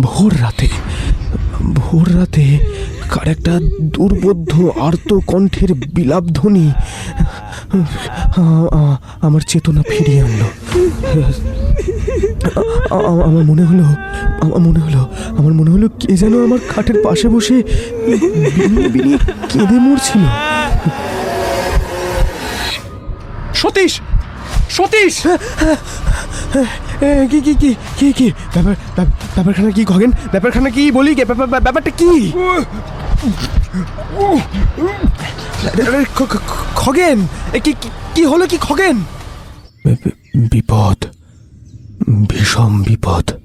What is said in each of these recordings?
ভোর রাতে ভোর রাতে কার একটা দুর্বোধ্য আর্ত কণ্ঠের বিলাপ ধ্বনি আমার চেতনা ফিরিয়ে আনলো। আমার মনে হলো, আমার মনে হলো, আমার মনে হলো কে যেন আমার খাটের পাশে বসে কেঁদে মরছিল। সতীশ! সতীশ! কি কি কি কি কি? ব্যাপার ব্যাপ- ব্যাপারখানা কি খগেন? ব্যাপারখানা কি? বলি কে ব্যাপার- ব্যাপার- ব্যাপারটা কি? খগেন? এ, কি কি- কি হলো কি খগেন? বিপদ। ভীষণ বিপদ।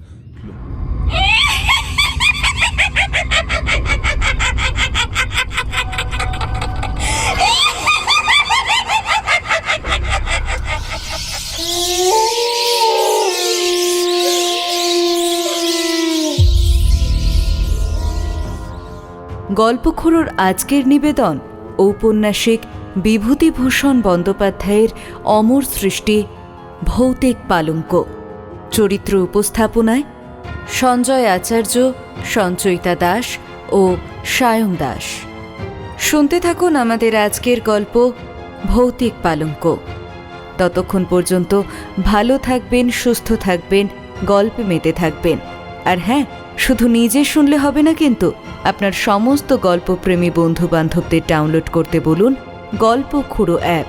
গল্পখোরোর আজকের নিবেদন, ঔপন্যাসিক বিভূতিভূষণ বন্দ্যোপাধ্যায়ের অমর সৃষ্টি, ভৌতিক পালঙ্ক। চরিত্র উপস্থাপনায় সঞ্জয় আচার্য, সঞ্চয়িতা দাস ও সায়ং দাস। শুনতে থাকুন আমাদের আজকের গল্প, ভৌতিক পালঙ্ক। ততক্ষণ পর্যন্ত ভালো থাকবেন, সুস্থ থাকবেন, গল্পে মেতে থাকবেন। আর হ্যাঁ শুধু নিজে শুনলে হবে না কিন্তু আপনার সমস্ত গল্পপ্রেমী বন্ধুবান্ধবদের ডাউনলোড করতে বলুন গল্প খুঁড়ো অ্যাপ।